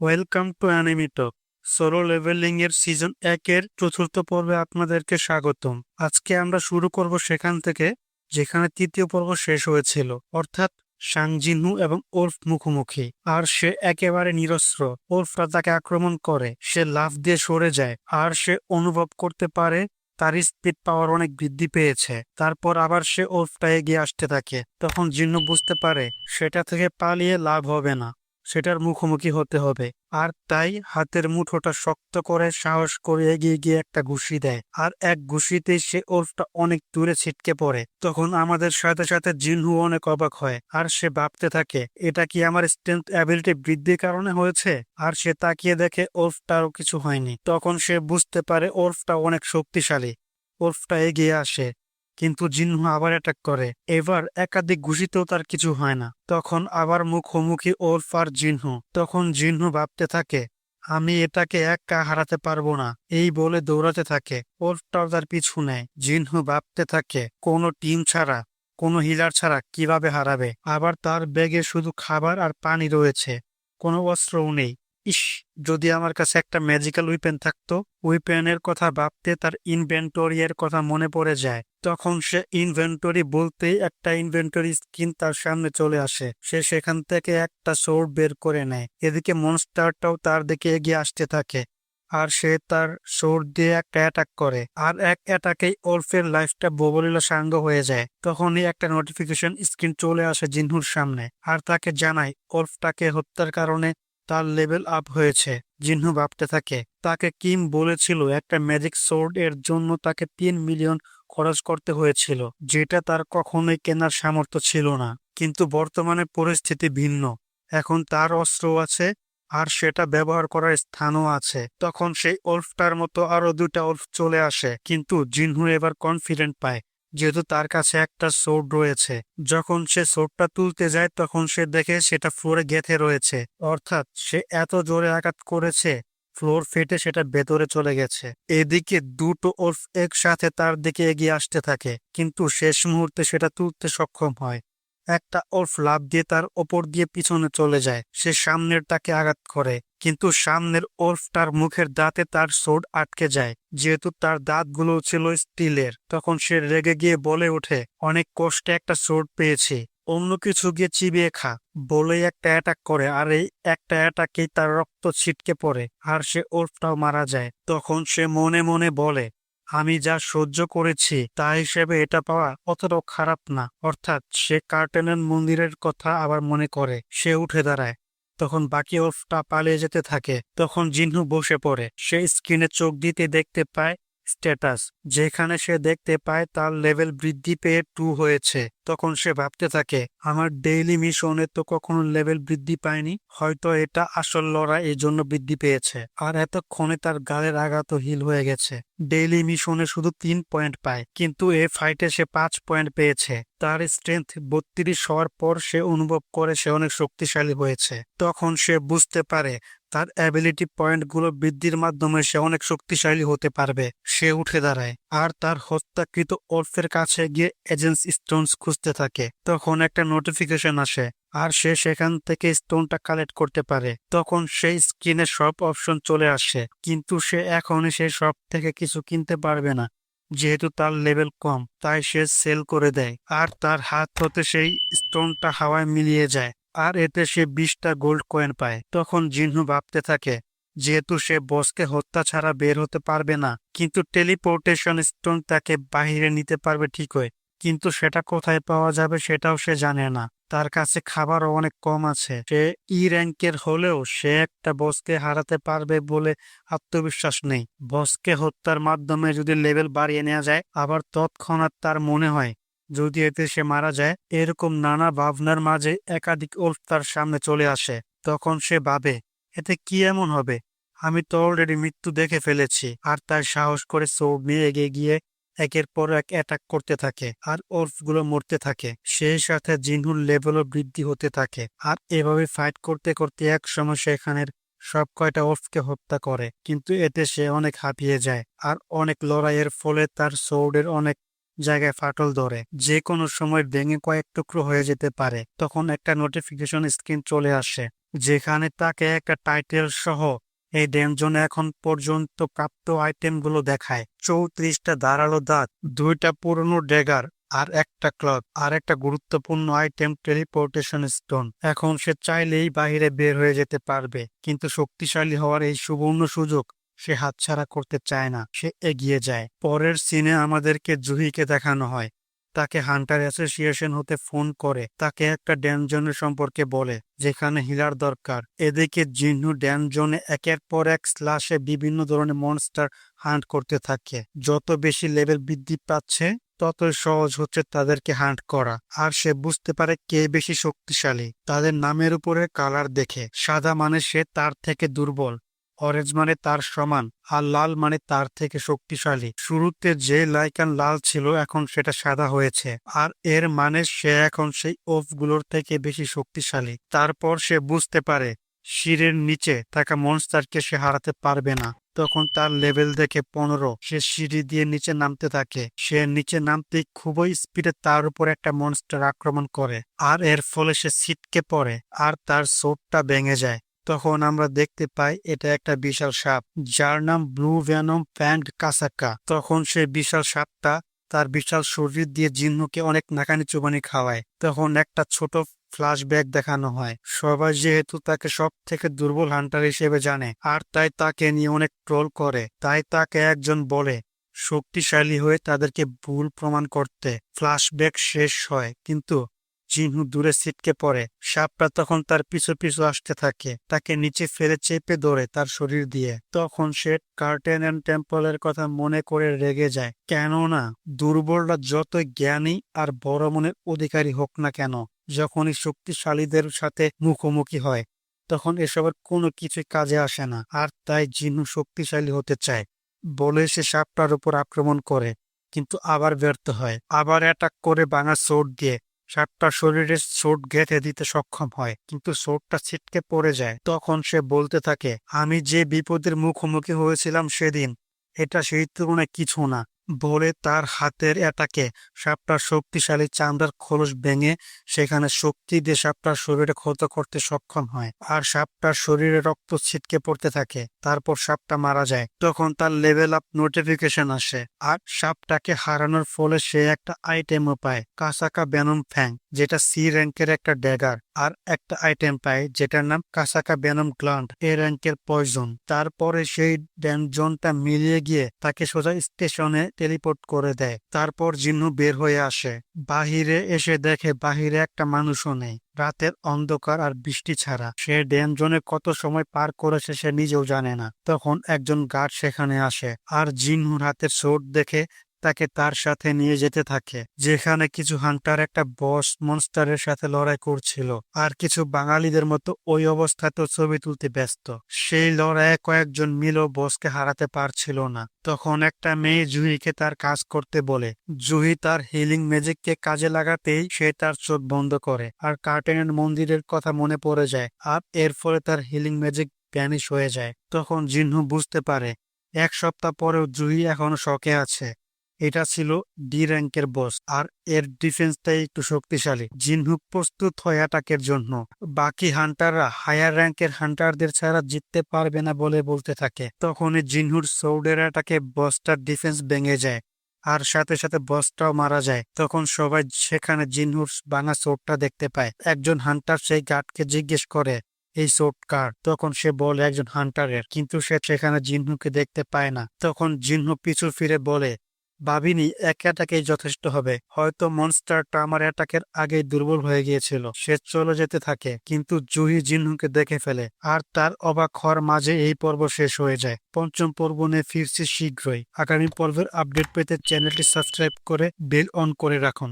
Welcome to অ্যানিমিটক solo leveling এর season একের চতুর্থ পর্বে আপনাদেরকে স্বাগতম। আজকে আমরা শুরু করব সেখান থেকে, যেখানে তৃতীয় পর্ব শেষ হয়েছিল, অর্থাৎ সাংজিনহু এবং ওল্ফ মুখোমুখি। আর সে একেবারে নিরস্ত্র ওল্ফরা তাকে আক্রমণ করে, সে লাফ দিয়ে সরে যায়, আর সে অনুভব করতে পারে, তার স্পিড পাওয়ার অনেক বৃদ্ধি পেয়েছে। তারপর আবার সে ওল্ফটা এগিয়ে আসতে থাকে, তখন জিন্নু বুঝতে পারে, সেটা থেকে পালিয়ে লাভ হবে না। সেটার মুখোমুখি হতে হবে। আর তাই হাতের মুঠোটা শক্ত করে সাহস করে এগিয়ে গিয়ে একটা ঘুষি দেয়। আর এক ঘুষিতেই সে ওল্ফটা অনেক দূরে ছিটকে পড়ে। তখন আমাদের সাথে সাথে জিনহু অনেক অবাক হয়। আর সে ভাবতে থাকে, এটা কি আমার স্ট্রেংথ অ্যাবিলিটি বৃদ্ধির কারণে হয়েছে? আর সে তাকিয়ে দেখে ওল্ফটারও কিছু হয়নি। তখন সে বুঝতে পারে ওল্ফটা অনেক শক্তিশালী। ওল্ফটা এগিয়ে আসে। কিন্তু জিহ্ন আবার অ্যাটাক করে। এবার একাধিক ঘুষিতেও তার কিছু হয় না। তখন আবার মুখোমুখি ওল্ফ আর জিহ্ন। তখন জিহ্ন ভাবতে থাকে, আমি এটাকে একা হারাতে পারব না। এই বলে দৌড়াতে থাকে। ওল্ফটাও তার পিছু নেয়। জিহ্ন ভাবতে থাকে, কোনো টিম ছাড়া, কোনো হিলার ছাড়া কীভাবে হারাবে? আবার তার ব্যাগে শুধু খাবার আর পানি রয়েছে। কোনো অস্ত্রও নেই। ইস, যদি আমার কাছে একটা ম্যাজিক্যাল উইপেন থাকতো উইপেনের কথা ভাবতে তার ইনভেন্টরি এর কথা মনে পড়ে যায়, তখন সে ইনভেন্টরি বলতেই একটা ইনভেন্টরি স্কিন তার সামনে চলে আসে। সে সেখান থেকে একটা সোর্ড বের করে নেয়, এদিকে মনস্টারটাও তার দিকে এগিয়ে আসতে থাকে, আর সে তার সোর দিয়ে একটা অ্যাটাক করে, আর এক অ্যাটাকেই ওলফের লাইফটা ববলিলা সাঙ্গ হয়ে যায়। তখনই একটা নোটিফিকেশন স্ক্রিন চলে আসে জিনহুর সামনে, আর তাকে জানায় ওলফটাকে হত্যার কারণে তার লেভেল আপ হয়েছে। জিহ্ন ভাবতে থাকে, তাকে কিম বলেছিল একটা ম্যাজিক সোর্ড এর জন্য তাকে তিন মিলিয়ন খরচ করতে হয়েছিল, যেটা তার কখনোই কেনার সামর্থ্য ছিল না। কিন্তু বর্তমানে পরিস্থিতি ভিন্ন। এখন তার অস্ত্র আছে, আর সেটা ব্যবহার করার স্থানও আছে। তখন সেই ওল্ফটার মতো আরও দুটা ওল্ফ চলে আসে, কিন্তু জিনহু এবার কনফিডেন্ট পায়। যেহেতু তার কাছে একটা সোর্ড রয়েছে। যখন সে সোর্ডটা তুলতে যায়, তখন সে দেখে সেটা ফ্লোরে গেথে রয়েছে। অর্থাৎ সে এত জোরে আঘাত করেছে, ফ্লোর ফেটে সেটা ভেতরে চলে গেছে। এদিকে দুটো ওল্ফ একসাথে তার দিকে এগিয়ে আসতে থাকে, কিন্তু শেষ মুহূর্তে সেটা তুলতে সক্ষম হয়। একটা ওল্ফ লাভ দিয়ে তার ওপর দিয়ে পিছনে চলে যায়। সে সামনের তাকে আঘাত করে। কিন্তু সামনের ওল্ফটার মুখের দাঁতে তার সোড আটকে যায়। যেহেতু তার দাঁতগুলো ছিল স্টিলের, তখন সে রেগে গিয়ে বলে ওঠে, অনেক কষ্টে একটা সোড পেয়েছি, অন্য কিছু গিয়ে চিবিয়ে খা। বলেই একটা অ্যাটাক করে আর এই একটা অ্যাটাকেই তার রক্ত ছিটকে পড়ে আর সে ওল্ফটাও মারা যায়। তখন সে মনে মনে বলে, আমি যা সহ্য করেছি, তা হিসেবে এটা পাওয়া অতটাও খারাপ না। অর্থাৎ সে কার্টেনের মন্দিরের কথা আবার মনে করে। সে উঠে দাঁড়ায়। তখন বাকি অফটা পালিয়ে যেতে থাকে। তখন জিহ্নু বসে পড়ে। সে স্ক্রিনে চোখ দিতে দেখতে পায় স্ট্যাটাস যেখানে সে দেখতে পায় তার লেভেল বৃদ্ধি পেয়ে টু হয়েছে। তখন সে ভাবতে থাকে, আমার ডেইলি মিশনে তো কখনো লেভেল বৃদ্ধি পায়নি, হয়তো এটা আসল লড়াই এই জন্য বৃদ্ধি পেয়েছে। আর এতক্ষণে তার গালের আঘাত হিল হয়ে গেছে। ডেইলি মিশনে শুধু তিন পয়েন্ট পায়, কিন্তু এ ফাইটে সে পাঁচ পয়েন্ট পেয়েছে। তার স্ট্রেংথ বত্রিশ হওয়ার পর সে অনুভব করে সে অনেক শক্তিশালী হয়েছে। তখন সে বুঝতে পারে তার অ্যাবিলিটি পয়েন্টগুলো বৃদ্ধির মাধ্যমে সে অনেক শক্তিশালী হতে পারবে। সে উঠে দাঁড়ায় আর তার হত্যাকৃত ওল্ফের কাছে গিয়ে এজেন্স স্টোনস খুঁজতে থাকে। তখন একটা নোটিফিকেশন আসে আর সে সেখান থেকে স্টোনটা কালেক্ট করতে পারে। তখন সেই স্ক্রিনে সব অপশন চলে আসে। কিন্তু সে এখনই সেই সব থেকে কিছু কিনতে পারবে না। যেহেতু তার লেভেল কম, তাই সে সেল করে দেয়। আর তার হাত হতে সেই স্টোনটা হাওয়ায় মিলিয়ে যায়। আর এতে সে বিশটা গোল্ড কয়েন পায়। তখন জিহ্নু ভাবতে থাকে, যেহেতু সে বসকে হত্যা ছাড়া বের হতে পারবে না, কিন্তু টেলিপোর্টেশন স্টোন তাকে বাহিরে নিতে পারবে ঠিকই, কিন্তু সেটা কোথায় পাওয়া যাবে সেটাও সে জানে না। তার কাছে খাবারও অনেক কম আছে। সে ই র্যাঙ্কের হলেও সে একটা বসকে হারাতে পারবে বলে আত্মবিশ্বাস নেই। বসকে হত্যার মাধ্যমে যদি লেভেল বাড়িয়ে নেওয়া যায়, আবার তৎক্ষণাৎ তার মনে হয় যদি এতে সে মারা যায়, এরকম নানা ভাবনার মাঝে একাধিক ওল্ফ তার সামনে চলে আসে, তখন সে ভাবে, এতে কি এমন হবে? আমি তো অলরেডি মৃত্যু দেখে ফেলেছি। আর তার সাহস করে সৌর নিয়ে এগিয়ে গিয়ে একের পর এক অ্যাটাক করতে থাকে, আর ওল্ফগুলো মরতে থাকে। সেই সাথে জিনহুর লেভেলও বৃদ্ধি হতে থাকে, আর এভাবে ফাইট করতে করতে এক সময় সেখানের সব কয়টা ওল্ফকে হত্যা করে। কিন্তু এতে সে অনেক হাঁপিয়ে যায়, আর অনেক লড়াইয়ের ফলে তার সৌডের অনেক জায়গায় ফাটল ধরে। যে কোনো সময় ভেঙে কয়েক টুকরো হয়ে যেতে পারে। তখন একটা নোটিফিকেশন স্ক্রিন চলে আসে, যেখানে তাকে একটা টাইটেল সহ এই ডেনজনে এখন পর্যন্ত প্রাপ্ত আইটেমগুলো দেখায়। চৌত্রিশটা ধারালো দাঁত, দুইটা পুরনো ডেগার আর একটা ক্লথ আর একটা গুরুত্বপূর্ণ আইটেম টেলিপোর্টেশন স্টোন এখন সে চাইলেই বাইরে বের হয়ে যেতে পারবে, কিন্তু শক্তিশালী হওয়ার এই সুবর্ণ সুযোগ সে হাতছাড়া করতে চায় না, সে এগিয়ে যায়। পরের সিনে আমাদেরকে জুহিকে দেখানো হয়। তাকে হান্টার অ্যাসোসিয়েশন হতে ফোন করে। তাকে একটা ড্যানজনের সম্পর্কে বলে, যেখানে হিলার দরকার। এদিকে জিহ্নু ড্যানজনে একের পর এক স্লাশে বিভিন্ন ধরনের মনস্টার হান্ট করতে থাকে। যত বেশি লেভেল বৃদ্ধি পাচ্ছে ততই সহজ হচ্ছে তাদেরকে হান্ট করা। আর সে বুঝতে পারে কে বেশি শক্তিশালী। তাদের নামের উপরে কালার দেখে। সাদা মানে সে তার থেকে দুর্বল। অরেঞ্জ মানে তার সমান, আর লাল মানে তার থেকে শক্তিশালী। শুরুতে যে লাইকান লাল ছিল, এখন সেটা সাদা হয়েছে। আর এর মানে সে এখন সেই ওফগুলোর থেকে বেশি শক্তিশালী। তারপর সে বুঝতে পারে, শিরের নিচে থাকা মনস্টারকে সে হারাতে পারবে না। তখন তার লেভেল দেখে পনেরো, সে সিঁড়ি দিয়ে নিচে নামতে থাকে। সে নিচে নামতেই খুবই স্পিডে তার উপর একটা মনস্টার আক্রমণ করে। আর এর ফলে সে ছিটকে পড়ে, আর তার সোপটা ভেঙে যায়। তখন আমরা দেখতে পাই এটা একটা বিশাল সাপ, যার নাম ব্লু ভ্যানম প্যান্ড কাসাকা তখন সে বিশাল সাপটা তার বিশাল শরীর দিয়ে জিহ্নুকে অনেক নাকানি চুবানি খাওয়ায়। তখন একটা ছোট ফ্ল্যাশব্যাক দেখানো হয়। সবাই যেহেতু তাকে সব থেকে দুর্বল হান্টার হিসেবে জানে, আর তাই তাকে নিয়ে অনেক ট্রোল করে, তাই তাকে একজন বলে, শক্তিশালী হয়ে তাদেরকে ভুল প্রমাণ করতে ফ্ল্যাশব্যাক শেষ হয়। কিন্তু জিহ্নু দূরে ছিটকে পড়ে। সাপটা তখন তার পিছু পিছু আসতে থাকে। তাকে নিচে ফেলে চেপে ধরে তার শরীর দিয়ে। তখন সে কার্টেন অ্যান্ড টেম্পলের কথা মনে করে রেগে যায়। কেননা, দুর্বলরা যতই জ্ঞানী আর বড় মনের অধিকারী হোক না কেন, যখনই শক্তিশালীদের সাথে মুখোমুখি হয়, তখন এসবের কোনো কিছুই কাজে আসে না। আর তাই জিহ্নু শক্তিশালী হতে চায়, বলে সে সাপটার উপর আক্রমণ করে, কিন্তু আবার ব্যর্থ হয়। আবার অ্যাটাক করে ভাঙা সোট দিয়ে। সাপটা শরীরে চোট গেঁথে দিতে সক্ষম হয়, কিন্তু চোটটা ছিটকে পড়ে যায়। তখন সে বলতে থাকে, আমি যে বিপদের মুখোমুখি হয়েছিলাম সেদিন, এটা সেই তুলনায় কিছু না। বলে তার হাতের এটাকে সাপটার শক্তিশালী চামড়ার খোলস ভেঙে সেখানে শক্তি দিয়ে সাপটার শরীরে ক্ষত করতে সক্ষম হয় আর সাপটার শরীরে রক্ত ছিটকে পড়তে থাকে। তারপর সাপটা মারা যায়। তখন তার লেভেল আপ নোটিফিকেশন আসে আর সাপটাকে হারানোর ফলে সে একটা আইটেমও পায়। কাসাকা বেনম ফ্যাং, যেটা সি র্যাঙ্কের একটা ড্যাগার আর একটা আইটেম পাই, যেটার নাম কাসাকা বেনম গ্লান্ট এ র্যাঙ্কের পয়জন তারপরে সেই ড্যানজনটা মিলিয়ে গিয়ে তাকে সোজা স্টেশনে টেলিপোর্ট করে দেয়। তারপর জিন্নু বের হয়ে আসে। বাহিরে এসে দেখে বাহিরে একটা মানুষও নেই। রাতের অন্ধকার আর বৃষ্টি ছাড়া। সে ড্যানজনে কত সময় পার করেছে সে নিজেও জানে না। তখন একজন গার্ড সেখানে আসে। আর জিন্নুর হাতের চোট দেখে তাকে তার সাথে নিয়ে যেতে থাকে, যেখানে কিছু হান্টার একটা বস মনস্টারের সাথে লড়াই করছিল, আর কিছু বাঙালিদের মতো ওই অবস্থাতেও ছবি তুলতে ব্যস্ত। সেই লড়াইয়ে কয়েকজন মিলও বসকে হারাতে পারছিল না। তখন একটা মেয়ে জুহিকে তার কাজ করতে বলে, জুহি তার হিলিং ম্যাজিককে কাজে লাগাতেই সে তার চোখ বন্ধ করে, আর কার্টেনের মন্দিরের কথা মনে পড়ে যায়, আর এর ফলে তার হিলিং ম্যাজিক ভ্যানিশ হয়ে যায়। তখন জিহ্ন বুঝতে পারে, এক সপ্তাহ পরেও জুহি এখনও শখে আছে। এটা ছিল ডি র্যাঙ্কের বস আর এর ডিফেন্সটাই একটু শক্তিশালী। জিনহুক প্রস্তুত হয় অ্যাটাকের জন্য। বাকি হান্টাররা হায়ার র্যাঙ্কের হান্টারদের ছাড়া জিততে পারবে না বলে বলতে থাকে। তখনই জিনহুর সৌডের অ্যাটাকে বসটার ডিফেন্স ভেঙে যায় আর সাথে সাথে বসটাও মারা যায়। তখন সবাই সেখানে জিনহুর বাঙা চোটটা দেখতে পায়। একজন হান্টার সেই গার্ডকে জিজ্ঞেস করে, এই সোট কার? তখন সে বলে, একজন হান্টারের। কিন্তু সে সেখানে জিহ্নুকে দেখতে পায় না। তখন জিহ্নু পিছু ফিরে বলে ভাবিনি এক অ্যাটাকেই যথেষ্ট হবে। হয়তো মনস্টারটা আমার অ্যাটাকের আগেই দুর্বল হয়ে গিয়েছিল। সে চলে যেতে থাকে, কিন্তু জুহি জিনহুকে দেখে ফেলে। আর তার অবাক হওয়ার মাঝে এই পর্ব শেষ হয়ে যায়। পঞ্চম পর্ব নিয়ে ফিরছি শীঘ্রই। আগামী পর্বের আপডেট পেতে চ্যানেলটি সাবস্ক্রাইব করে বেল অন করে রাখুন।